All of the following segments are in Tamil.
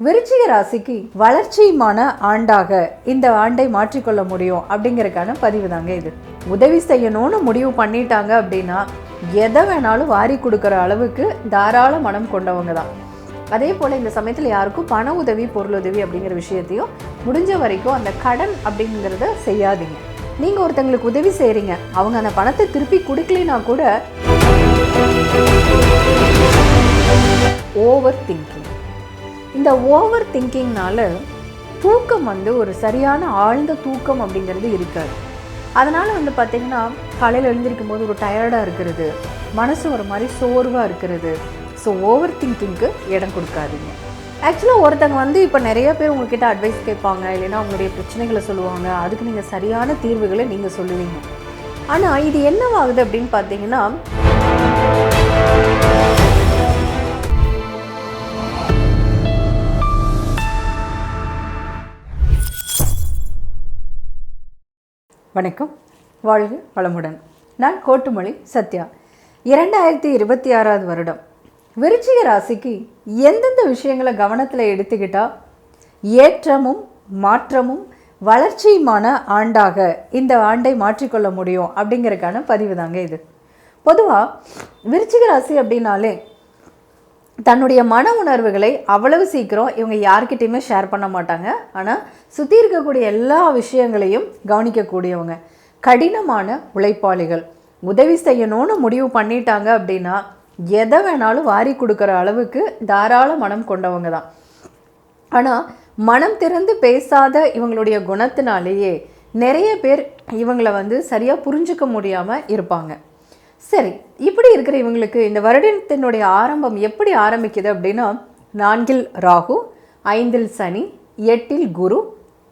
விருச்சிக ராசிக்கு வளர்ச்சியுமான ஆண்டாக இந்த ஆண்டை மாற்றிக்கொள்ள முடியும் அப்படிங்கிறதுக்கான பதிவு தாங்க இது. உதவி செய்யணும்னு முடிவு பண்ணிட்டாங்க அப்படின்னா எதை வேணாலும் வாரி கொடுக்குற அளவுக்கு தாராள மனம் கொண்டவங்க தான். அதே போல் இந்த சமயத்தில் யாருக்கும் பண உதவி பொருளுதவி அப்படிங்கிற விஷயத்தையும் முடிஞ்ச வரைக்கும் அந்த கடன் அப்படிங்கிறத செய்யாதீங்க. நீங்கள் ஒருத்தங்களுக்கு உதவி செய்கிறீங்க அவங்க அந்த பணத்தை திருப்பி கொடுக்கலைன்னா கூட ஓவர் திங்கிங். இந்த ஓவர் திங்கிங்னால தூக்கம் வந்து ஒரு சரியான ஆழ்ந்த தூக்கம் அப்படிங்கிறது இருக்காது. அதனால் வந்து பார்த்திங்கன்னா காலையில் எழுந்திருக்கும் போது ஒரு டயர்டாக இருக்கிறது. மனசு ஒரு மாதிரி சோர்வாக இருக்கிறது. ஸோ ஓவர் திங்கிங்க்கு இடம் கொடுக்காதீங்க. ஆக்சுவலாக ஒருத்தங்க வந்து இப்போ நிறைய பேர் உங்ககிட்ட அட்வைஸ் கேட்பாங்க. இல்லைன்னா அவங்களுடைய பிரச்சனைகளை சொல்லுவாங்க. அதுக்கு நீங்கள் சரியான தீர்வுகளை நீங்கள் சொல்லுவீங்க. ஆனால் இது என்னவாகுது அப்படின்னு பார்த்தீங்கன்னா வணக்கம். வாழ்க வளமுடன். நான் கோட்டுமொழி சத்யா. இரண்டாயிரத்தி இருபத்தி ஆறாவது வருடம். விருச்சிக ராசிக்கு எந்தெந்த விஷயங்களை கவனத்தில் எடுத்துக்கிட்டா ஏற்றமும் மாற்றமும் வளர்ச்சியுமான ஆண்டாக இந்த ஆண்டை மாற்றிக்கொள்ள முடியும் அப்படிங்கிறதுக்கான பதிவு தாங்க இது. பொதுவாக விருச்சிக ராசி அப்படின்னாலே தன்னுடைய மன உணர்வுகளை அவ்வளவு சீக்கிரம் இவங்க யார்கிட்டையுமே ஷேர் பண்ண மாட்டாங்க. ஆனால் சுற்றி இருக்கக்கூடிய எல்லா விஷயங்களையும் கவனிக்கக்கூடியவங்க. கடினமான உழைப்பாளிகள். உதவி செய்யணும்னு முடிவு பண்ணிட்டாங்க அப்படின்னா எதை வேணாலும் வாரி கொடுக்குற அளவுக்கு தாராள மனம் கொண்டவங்க தான். ஆனால் மனம் திறந்து பேசாத இவங்களுடைய குணத்தினாலேயே நிறைய பேர் இவங்களை வந்து சரியாக புரிஞ்சுக்க முடியாமல் இருப்பாங்க. சரி இப்படி இருக்கிற இவங்களுக்கு இந்த வருடத்தினுடைய ஆரம்பம் எப்படி ஆரம்பிக்குது அப்படின்னா நான்கில் ராகு ஐந்தில் சனி எட்டில் குரு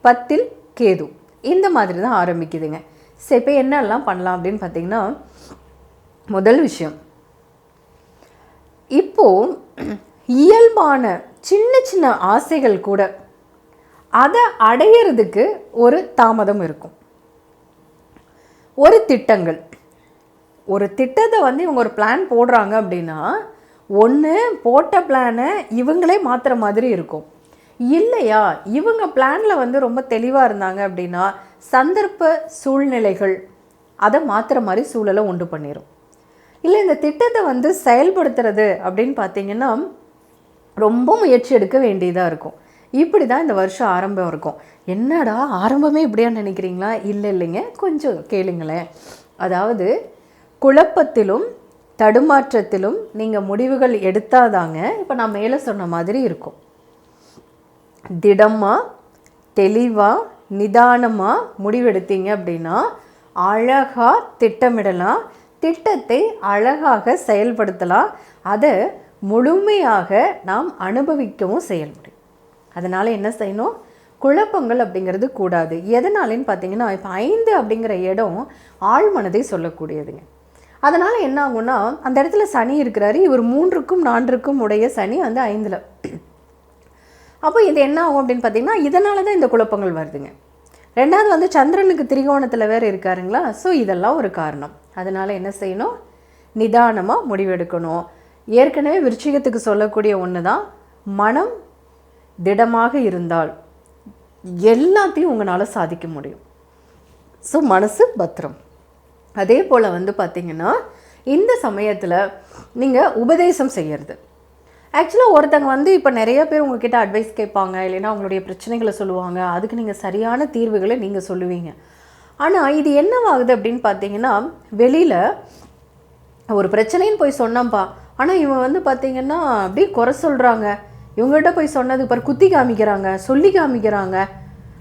பத்தில் கேது. இந்த மாதிரி தான் ஆரம்பிக்குதுங்க. சரி இப்போ என்னெல்லாம் பண்ணலாம் அப்படின்னு பார்த்தீங்கன்னா முதல் விஷயம். இப்போது இயல்பான சின்ன சின்ன ஆசைகள் கூட அதை அடையிறதுக்கு ஒரு தாமதம் இருக்கும். ஒரு திட்டங்கள். ஒரு திட்டத்தை வந்து இவங்க ஒரு பிளான் போடுறாங்க அப்படின்னா ஒன்று போட்ட பிளானை இவங்களே மாற்றுற மாதிரி இருக்கும். இல்லையா? இவங்க பிளானில் வந்து ரொம்ப தெளிவாக இருந்தாங்க அப்படின்னா சந்தர்ப்ப சூழ்நிலைகள் அதை மாற்றுற மாதிரி சூழலை உண்டு பண்ணிடும் இல்லை இந்த திட்டத்தை வந்து செயல்படுத்துறது அப்படின்னு பார்த்தீங்கன்னா ரொம்ப முயற்சி எடுக்க வேண்டியதாக இருக்கும். இப்படி தான் இந்த வருஷம் ஆரம்பம் இருக்கும். என்னடா ஆரம்பமே இப்படியா நினைக்கிறீங்களா? இல்லை இல்லைங்க. கொஞ்சம் கேளுங்களேன். அதாவது குழப்பத்திலும் தடுமாற்றத்திலும் நீங்கள் முடிவுகள் எடுத்தாதாங்க இப்போ நான் மேலே சொன்ன மாதிரி இருக்கும். திடமாக தெளிவாக நிதானமாக முடிவெடுத்தீங்க அப்படின்னா அழகாக திட்டமிடலாம். திட்டத்தை அழகாக செயல்படுத்தலாம். அதை முழுமையாக நாம் அனுபவிக்கவும் செய்ய முடியும். அதனால் என்ன செய்யணும்? குழப்பங்கள் அப்படிங்கிறது கூடாது. எதனாலேன்னு பார்த்தீங்கன்னா இப்போ ஐந்து அப்படிங்கிற இடம் ஆழ்மனதை சொல்லக்கூடியதுங்க. அதனால் என்ன ஆகும்னா அந்த இடத்துல சனி இருக்கிறாரு இவர் மூன்றுக்கும் நான்குக்கும் உடைய சனி வந்து ஐந்தில். அப்போ இது என்ன ஆகும் அப்படின்னு பார்த்தீங்கன்னா இதனால தான் இந்த குழப்பங்கள் வருதுங்க. ரெண்டாவது வந்து சந்திரனுக்கு திரிகோணத்தில் வேறு இருக்காருங்களா? ஸோ இதெல்லாம் ஒரு காரணம். அதனால் என்ன செய்யணும்? நிதானமாக முடிவெடுக்கணும். ஏற்கனவே விருச்சிகத்துக்கு சொல்லக்கூடிய ஒன்று தான் மனம் திடமாக இருந்தால் எல்லாத்தையும் உங்களால் சாதிக்க முடியும். ஸோ மனசு பத்திரம். அதே போல் வந்து பார்த்திங்கன்னா இந்த சமயத்தில் நீங்கள் உபதேசம் செய்கிறது ஆக்சுவலாக ஒருத்தங்க வந்து இப்போ நிறைய பேர் உங்ககிட்ட அட்வைஸ் கேட்பாங்க இல்லைன்னா உங்களுடைய பிரச்சனைகளை சொல்லுவாங்க அதுக்கு நீங்கள் சரியான தீர்வுகளை நீங்கள் சொல்லுவீங்க. ஆனால் இது என்னவாகுது அப்படின்னு பார்த்தீங்கன்னா வெளியில் ஒரு பிரச்சனைன்னு போய் சொன்னோம்ப்பா ஆனால் இவன் வந்து பார்த்தீங்கன்னா அப்படியே குறை சொல்கிறாங்க இவங்ககிட்ட போய் சொன்னது இப்போ குத்தி காமிக்கிறாங்க சொல்லி காமிக்கிறாங்க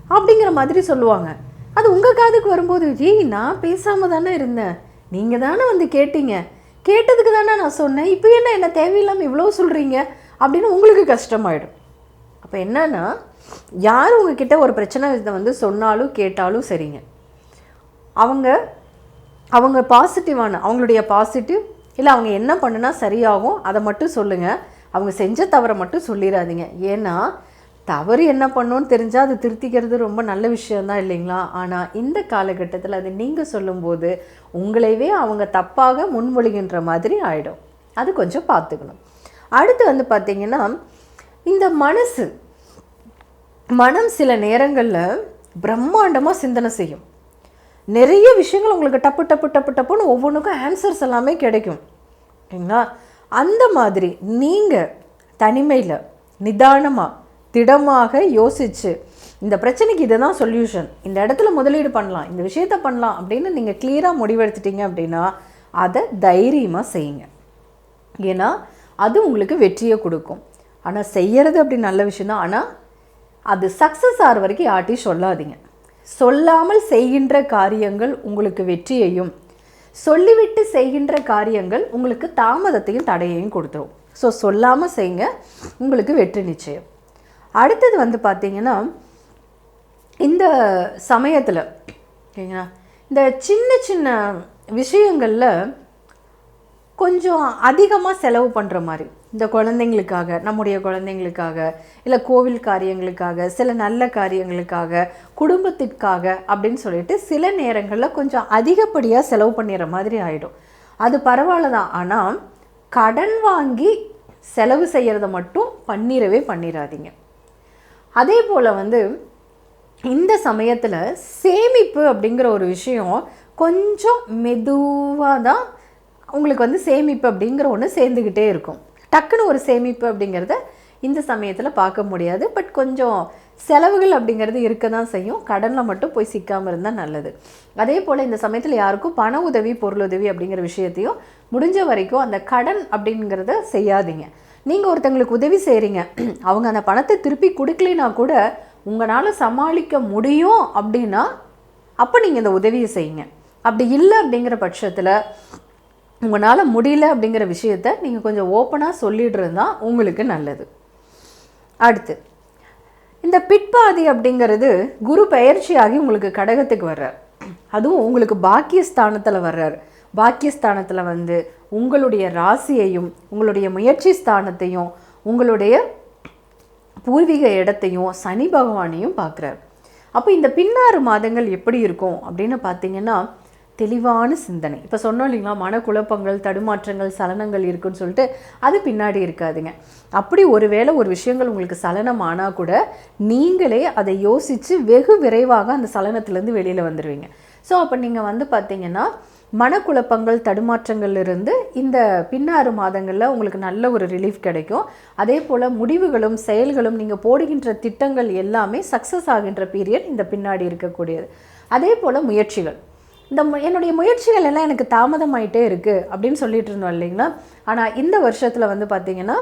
அப்படிங்கிற மாதிரி சொல்லுவாங்க. அது உங்கள் காதுக்கு வரும்போது ஏய் நான் பேசாமல் தானே இருந்தேன். நீங்கள் தானே வந்து கேட்டீங்க. கேட்டதுக்கு தானே நான் சொன்னேன். இப்போ என்ன என்ன தேவையில்லாமல் இவ்வளோ சொல்கிறீங்க அப்படின்னு உங்களுக்கு கஷ்டமாயிடும். அப்போ என்னன்னா யார் உங்ககிட்ட ஒரு பிரச்சனை இதை வந்து சொன்னாலும் கேட்டாலும் சரிங்க. அவங்க அவங்க பாசிட்டிவான அவங்களுடைய பாசிட்டிவ் இல்லை அவங்க என்ன பண்ணுனா சரியாகும் அதை மட்டும் சொல்லுங்கள் அவங்க செஞ்ச தவறை மட்டும் சொல்லிடாதீங்க ஏன்னா தவறு என்ன பண்ணணும்னு தெரிஞ்சால் அது திருத்திக்கிறது ரொம்ப நல்ல விஷயம்தான் இல்லைங்களா? ஆனால் இந்த காலகட்டத்தில் அது நீங்கள் சொல்லும்போது உங்களைவே அவங்க தப்பாக முன்மொழிகின்ற மாதிரி ஆகிடும் அது கொஞ்சம் பார்த்துக்கணும். அடுத்து வந்து பார்த்திங்கன்னா இந்த மனசு. மனம் சில நேரங்களில் பிரம்மாண்டமாக சிந்தனை செய்யும். நிறைய விஷயங்கள் உங்களுக்கு டப்பு டப்பு டப்பு டப்புன்னு ஒவ்வொன்றுக்கும் ஆன்சர்ஸ் எல்லாமே கிடைக்கும். ஓகேங்களா அந்த மாதிரி நீங்கள் தனிமையில் நிதானமாக திடமாக யோசித்து இந்த பிரச்சனைக்கு இதுதான் சொல்யூஷன் இந்த இடத்துல முதலீடு பண்ணலாம் இந்த விஷயத்த பண்ணலாம் அப்படின்னு நீங்கள் கிளியராக முடிவெடுத்துட்டீங்க அப்படின்னா அதை தைரியமாக செய்யுங்க. ஏன்னா அது உங்களுக்கு வெற்றியை கொடுக்கும். ஆனால் செய்கிறது அப்படி நல்ல விஷயம் தான் ஆனால் அது சக்ஸஸ் ஆகிற வரைக்கும் யார்ட்டையும் சொல்லாதீங்க. சொல்லாமல் செய்கின்ற காரியங்கள் உங்களுக்கு வெற்றியையும் சொல்லிவிட்டு செய்கின்ற காரியங்கள் உங்களுக்கு தாமதத்தையும் தடையையும் கொடுத்துரும். ஸோ சொல்லாமல் செய்யுங்க உங்களுக்கு வெற்றி நிச்சயம். அடுத்தது வந்து பார்த்திங்கன்னா இந்த சமயத்தில் ஓகேங்களா? இந்த சின்ன சின்ன விஷயங்களில் கொஞ்சம் அதிகமாக செலவு பண்ணுற மாதிரி இந்த குழந்தைங்களுக்காக நம்முடைய குழந்தைங்களுக்காக இல்லை கோவில் காரியங்களுக்காக சில நல்ல காரியங்களுக்காக குடும்பத்திற்காக அப்படின்னு சொல்லிட்டு சில நேரங்களில் கொஞ்சம் அதிகப்படியாக செலவு பண்ணிடுற மாதிரி ஆகிடும் அது பரவாயில்ல தான் ஆனால் கடன் வாங்கி செலவு செய்கிறத மட்டும் பண்ணிடவே பண்ணிடாதீங்க அதே போல் வந்து இந்த சமயத்தில் சேமிப்பு அப்படிங்கிற ஒரு விஷயம் கொஞ்சம் மெதுவாக தான் உங்களுக்கு வந்து சேமிப்பு அப்படிங்கிற ஒன்று சேர்ந்துக்கிட்டே இருக்கும். டக்குன்னு ஒரு சேமிப்பு அப்படிங்கிறத இந்த சமயத்தில் பார்க்க முடியாது. பட் கொஞ்சம் செலவுகள் அப்படிங்கிறது இருக்க தான் செய்யும். கடனில் மட்டும் போய் சிக்காமல் இருந்தால் நல்லது. அதே போல் இந்த சமயத்தில் யாருக்கும் பண உதவி பொருளுதவி அப்படிங்கிற விஷயத்தையும் முடிஞ்ச வரைக்கும் அந்த கடன் அப்படிங்கிறத செய்யாதீங்க. நீங்கள் ஒருத்தங்களுக்கு உதவி செய்கிறீங்க அவங்க அந்த பணத்தை திருப்பி கொடுக்கலைன்னா கூட உங்களால் சமாளிக்க முடியும் அப்படின்னா அப்போ நீங்கள் இந்த உதவியை செய்யுங்க. அப்படி இல்லை அப்படிங்கிற பட்சத்தில் உங்களால் முடியல அப்படிங்கிற விஷயத்த நீங்கள் கொஞ்சம் ஓப்பனாக சொல்லிடுறது தான் உங்களுக்கு நல்லது. அடுத்து இந்த பிட்பாதி அப்படிங்கிறது குரு பயிற்சியாகி உங்களுக்கு கடகத்துக்கு வர்றார். அதுவும் உங்களுக்கு பாக்கிய ஸ்தானத்தில் வர்றார். பாக்கியஸ்தானத்தில் வந்து உங்களுடைய ராசியையும் உங்களுடைய முயற்சி ஸ்தானத்தையும் உங்களுடைய பூர்வீக இடத்தையும் சனி பகவானையும் பார்க்குறார். அப்போ இந்த பின்னாறு மாதங்கள் எப்படி இருக்கும் அப்படின்னு பார்த்தீங்கன்னா தெளிவான சிந்தனை. இப்போ சொன்னோம் இல்லைங்களா மனக்குழப்பங்கள் தடுமாற்றங்கள் சலனங்கள் இருக்குன்னு சொல்லிட்டு அது பின்னாடி இருக்காதுங்க. அப்படி ஒருவேளை ஒரு விஷயங்கள் உங்களுக்கு சலனம் ஆனால் கூட நீங்களே அதை யோசித்து வெகு விரைவாக அந்த சலனத்துலேருந்து வெளியில் வந்துடுவீங்க ஸோ அப்போ நீங்கள் வந்து பார்த்தீங்கன்னா மனக்குழப்பங்கள் தடுமாற்றங்கள்லேருந்து இந்த பின்னாறு மாதங்களில் உங்களுக்கு நல்ல ஒரு ரிலீஃப் கிடைக்கும். அதே போல் முடிவுகளும் செயல்களும் நீங்கள் போடுகின்ற திட்டங்கள் எல்லாமே சக்ஸஸ் ஆகின்ற பீரியட் இந்த பின்னாடி இருக்கக்கூடியது. அதே போல் முயற்சிகள். இந்த மு- என்னுடைய முயற்சிகள் எல்லாம் எனக்கு தாமதமாயிட்டே இருக்குது அப்படின்னு சொல்லிட்டு இருந்தோம் இல்லைங்களா? ஆனால் இந்த வருஷத்தில் வந்து பார்த்திங்கன்னா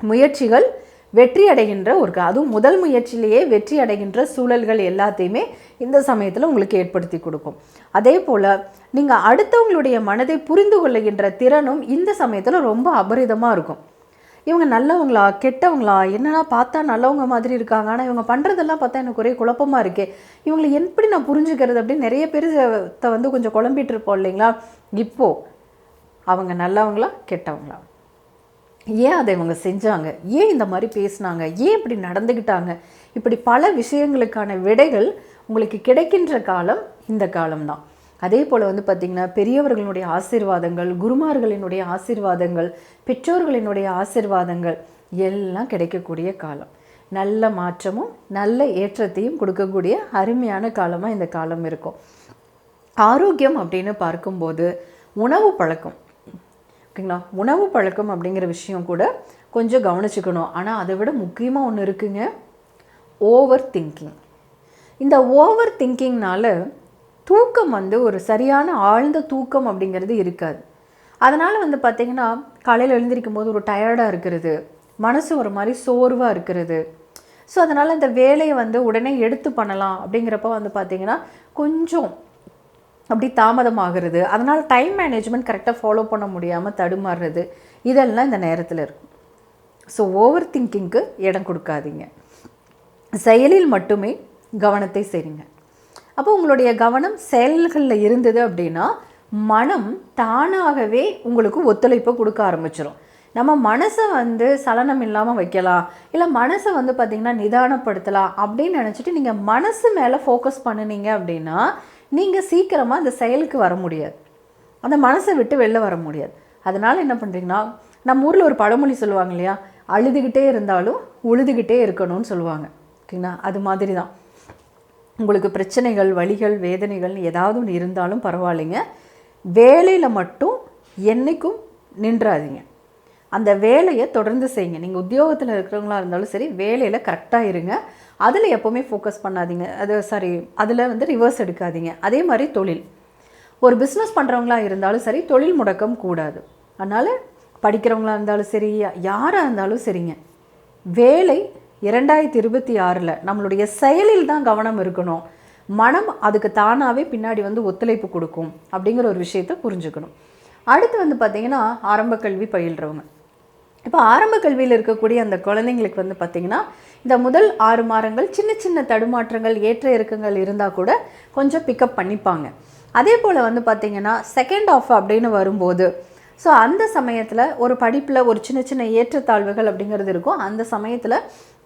முயற்சிகள் வெற்றி அடைகின்ற ஒரு அதுவும் முதல் முயற்சியிலேயே வெற்றி அடைகின்ற சூழல்கள் எல்லாத்தையுமே இந்த சமயத்தில் உங்களுக்கு ஏற்படுத்தி கொடுக்கும். அதே போல் நீங்கள் அடுத்தவங்களுடைய மனதை புரிந்து கொள்ளுகின்ற திறனும் இந்த சமயத்தில் ரொம்ப அபரிதமாக இருக்கும். இவங்க நல்லவங்களா கெட்டவங்களா என்னென்னா பார்த்தா நல்லவங்க மாதிரி இருக்காங்க. ஆனால் இவங்க பண்ணுறதெல்லாம் பார்த்தா எனக்கு ஒரே குழப்பமாக இருக்கே. இவங்களை எப்படி நான் புரிஞ்சுக்கிறது அப்படின்னு நிறைய பேர் த- வந்து கொஞ்சம் குழம்பிட்டு இருப்போம் இல்லைங்களா? இப்போது அவங்க நல்லவங்களா கெட்டவங்களா? ஏன் அதை இவங்க செஞ்சாங்க? ஏன் இந்த மாதிரி பேசினாங்க? ஏன் இப்படி நடந்துக்கிட்டாங்க இப்படி பல விஷயங்களுக்கான விடைகள் உங்களுக்கு கிடைக்கின்ற காலம் இந்த காலம்தான். அதே போல் வந்து பார்த்திங்கன்னா பெரியவர்களுடைய ஆசீர்வாதங்கள் குருமார்களினுடைய ஆசீர்வாதங்கள் பெற்றோர்களினுடைய ஆசீர்வாதங்கள் எல்லாம் கிடைக்கக்கூடிய காலம். நல்ல மாற்றமும் நல்ல ஏற்றத்தையும் கொடுக்கக்கூடிய அருமையான காலமாக இந்த காலம் இருக்கும். ஆரோக்கியம் அப்படின்னு பார்க்கும்போது உணவு பழக்கம். ஓகேங்களா? உணவு பழக்கம் அப்படிங்கிற விஷயம் கூட கொஞ்சம் கவனிச்சுக்கணும். ஆனால் அதை விட முக்கியமாக ஒன்று இருக்குங்க. ஓவர் திங்கிங் இந்த ஓவர் திங்கிங்னால தூக்கம் வந்து ஒரு சரியான ஆழ்ந்த தூக்கம் அப்படிங்கிறது இருக்காது. அதனால் வந்து பார்த்திங்கன்னா காலையில் எழுந்திருக்கும் போது ஒரு டயர்டாக இருக்கிறது. மனசு ஒரு மாதிரி சோர்வாக இருக்கிறது. ஸோ அதனால் இந்த வேலையை வந்து உடனே எடுத்து பண்ணலாம் அப்படிங்கிறப்ப வந்து பார்த்திங்கன்னா கொஞ்சம் அப்படி தாமதமாகிறது. அதனால் டைம் மேனேஜ்மெண்ட் கரெக்டாக ஃபாலோ பண்ண முடியாமல் தடுமாறுறது. இதெல்லாம் இந்த நேரத்தில் இருக்கும். ஸோ ஓவர் திங்கிங்க்கு இடம் கொடுக்காதீங்க. செயலில் மட்டுமே கவனத்தை செய்யுங்க அப்போ உங்களுடைய கவனம் செயல்களில் இருந்தது அப்படின்னா மனம் தானாகவே உங்களுக்கு ஒத்துழைப்பை கொடுக்க ஆரம்பிச்சிடும் நம்ம மனசை வந்து சலனம் இல்லாமல் வைக்கலாம். இல்லை மனசை வந்து பார்த்திங்கன்னா நிதானப்படுத்தலாம் அப்படின்னு நினச்சிட்டு நீங்கள் மனசு மேலே ஃபோக்கஸ் பண்ணுனீங்க அப்படின்னா நீங்கள் சீக்கிரமாக அந்த செயலுக்கு வர முடியாது. அந்த மனசை விட்டு வெளில வர முடியாது. அதனால் என்ன பண்ணுறீங்கன்னா நம்ம ஊரில் ஒரு பழமொழி சொல்லுவாங்க இல்லையா? அழுதுகிட்டே இருந்தாலும் உழுதுகிட்டே இருக்கணும்னு சொல்லுவாங்க. ஓகேங்களா? அது மாதிரி தான் உங்களுக்கு பிரச்சனைகள் வலிகள் வேதனைகள் ஏதாவது ஒன்று இருந்தாலும் பரவாயில்லைங்க. வேலையில் மட்டும் என்றைக்கும் நின்றாதீங்க. அந்த வேலையை தொடர்ந்து செய்யுங்க. நீங்கள் உத்தியோகத்தில் இருக்கிறவங்களா இருந்தாலும் சரி வேலையில் கரெக்டாக இருங்க. அதில் எப்போவுமே ஃபோக்கஸ் பண்ணாதீங்க. அது சாரி அதில் வந்து ரிவர்ஸ் எடுக்காதீங்க. அதே மாதிரி தொழில். ஒரு பிஸ்னஸ் பண்ணுறவங்களா இருந்தாலும் சரி தொழில் முடக்கம் கூடாது. அதனால் படிக்கிறவங்களா இருந்தாலும் சரி யாராக இருந்தாலும் சரிங்க. வேலை இரண்டாயிரத்தி இருபத்தி ஆறில் நம்மளுடைய செயலில் தான் கவனம் இருக்கணும். மனம் அதுக்கு தானாகவே பின்னாடி வந்து ஒத்துழைப்பு கொடுக்கும் அப்படிங்கிற ஒரு விஷயத்தை புரிஞ்சுக்கணும். அடுத்து வந்து பார்த்திங்கன்னா ஆரம்ப கல்வி பயில்றவங்க. இப்போ ஆரம்ப கல்வியில் இருக்கக்கூடிய அந்த குழந்தைங்களுக்கு வந்து பார்த்திங்கன்னா இந்த முதல் ஆறு மாதங்கள் சின்ன சின்ன தடுமாற்றங்கள் ஏற்ற இறக்கங்கள் இருந்தால் கூட கொஞ்சம் பிக்கப் பண்ணிப்பாங்க. அதே போல் வந்து பார்த்திங்கன்னா செகண்ட் ஆஃப் அப்படின்னு வரும்போது ஸோ அந்த சமயத்தில் ஒரு படிப்பில் ஒரு சின்ன சின்ன ஏற்றத்தாழ்வுகள் அப்படிங்கிறது இருக்கும். அந்த சமயத்தில்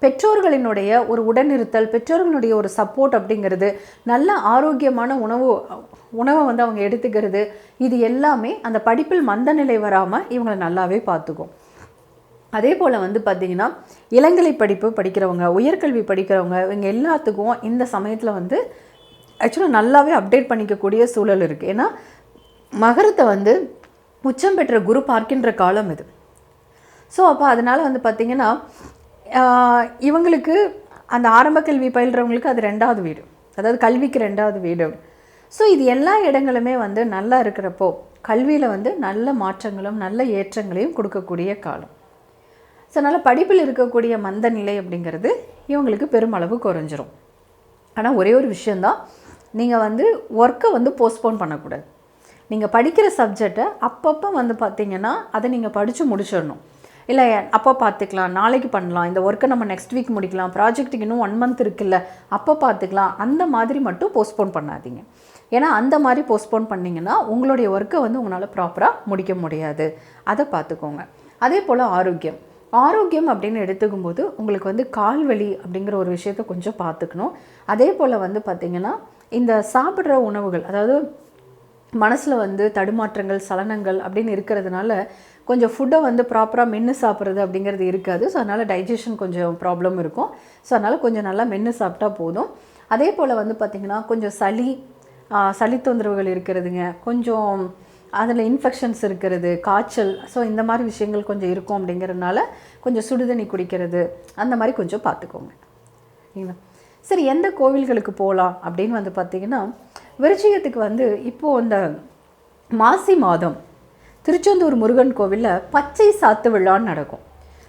பெற்றோர்களினுடைய ஒரு உடனிருத்தல் பெற்றோர்களுடைய ஒரு சப்போர்ட் அப்படிங்கிறது நல்ல ஆரோக்கியமான உணவு உணவை வந்து அவங்க எடுத்துக்கிறது இது எல்லாமே அந்த படிப்பில் மந்த நிலை வராமல் இவங்களை நல்லாவே பார்த்துக்கும். அதே போல் வந்து பார்த்திங்கன்னா இளங்கலை படிப்பு படிக்கிறவங்க உயர்கல்வி படிக்கிறவங்க இவங்க எல்லாத்துக்கும் இந்த சமயத்தில் வந்து ஆக்சுவலாக நல்லாவே அப்டேட் பண்ணிக்கக்கூடிய சூழல் இருக்குது ஏன்னா மகரத்தை வந்து உச்சம் பெற்ற குரு பார்க்கின்ற காலம் இது. ஸோ அப்போ அதனால் வந்து பார்த்திங்கன்னா இவங்களுக்கு அந்த ஆரம்ப கல்வி பயில்றவங்களுக்கு அது ரெண்டாவது வீடு. அதாவது கல்விக்கு ரெண்டாவது வீடு. ஸோ இது எல்லா இடங்களுமே வந்து நல்லா இருக்கிறப்போ கல்வியில் வந்து நல்ல மாற்றங்களும் நல்ல ஏற்றங்களையும் கொடுக்கக்கூடிய காலம். ஸோ அதனால் படிப்பில் இருக்கக்கூடிய மந்த நிலை அப்படிங்கிறது இவங்களுக்கு பெருமளவு குறைஞ்சிரும். ஆனால் ஒரே ஒரு விஷயந்தான் நீங்கள் வந்து ஒர்க்கை வந்து போஸ்ட்போன் பண்ணக்கூடாது. நீங்கள் படிக்கிற சப்ஜெக்டை அப்பப்போ வந்து பார்த்தீங்கன்னா அதை நீங்கள் படித்து முடிச்சிடணும். இல்லை அப்போ பார்த்துக்கலாம் நாளைக்கு பண்ணலாம். இந்த ஒர்க்கை நம்ம நெக்ஸ்ட் வீக் முடிக்கலாம். ப்ராஜெக்ட்டுக்கு இன்னும் ஒன் மந்த் இருக்குல்ல அப்போ பார்த்துக்கலாம் அந்த மாதிரி மட்டும் போஸ்ட்போன் பண்ணாதீங்க. ஏன்னா அந்த மாதிரி போஸ்ட்போன் பண்ணிங்கன்னா உங்களுடைய ஒர்க்கை வந்து உங்களால் ப்ராப்பராக முடிக்க முடியாது. அதை பார்த்துக்கோங்க அதே போல் ஆரோக்கியம். ஆரோக்கியம் அப்படின்னு எடுத்துக்கும்போது உங்களுக்கு வந்து கால் வலி அப்படிங்கிற ஒரு விஷயத்தை கொஞ்சம் பார்த்துக்கணும். அதே போல் வந்து பார்த்திங்கன்னா இந்த சாப்பிட்ற உணவுகள் அதாவது மனசில் வந்து தடுமாற்றங்கள் சலனங்கள் அப்படின்னு இருக்கிறதுனால கொஞ்சம் ஃபுட்டை வந்து ப்ராப்பராக மென்று சாப்பிட்றது அப்படிங்கிறது இருக்காது. ஸோ அதனால் டைஜஷன் கொஞ்சம் ப்ராப்ளம் இருக்கும். ஸோ அதனால் கொஞ்சம் நல்லா மென்று சாப்பிட்டா போதும். அதே போல் வந்து பார்த்திங்கன்னா கொஞ்சம் சளி சளி தொந்தரவுகள் இருக்கிறதுங்க கொஞ்சம் அதில் இன்ஃபெக்ஷன்ஸ் இருக்கிறது காய்ச்சல் ஸோ இந்த மாதிரி விஷயங்கள் கொஞ்சம் இருக்கும் அப்படிங்கிறதுனால கொஞ்சம் சுடுதண்ணி குடிக்கிறது அந்த மாதிரி கொஞ்சம் பார்த்துக்கோங்க. சரிங்களா? சரி எந்த கோவில்களுக்கு போகலாம் அப்படின்னு வந்து பார்த்திங்கன்னா விருச்சிகத்துக்கு வந்து இப்போது இந்த மாசி மாதம் திருச்செந்தூர் முருகன் கோவிலில் பச்சை சாத்து விழான்னு நடக்கும்.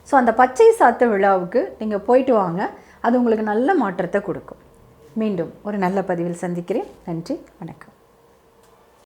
ஸோ அந்த பச்சை சாத்து விழாவுக்கு நீங்கள் போயிட்டு வாங்க. அது உங்களுக்கு நல்ல மாற்றத்தை கொடுக்கும். மீண்டும் ஒரு நல்ல பதிவில் சந்திக்கிறேன். நன்றி வணக்கம்.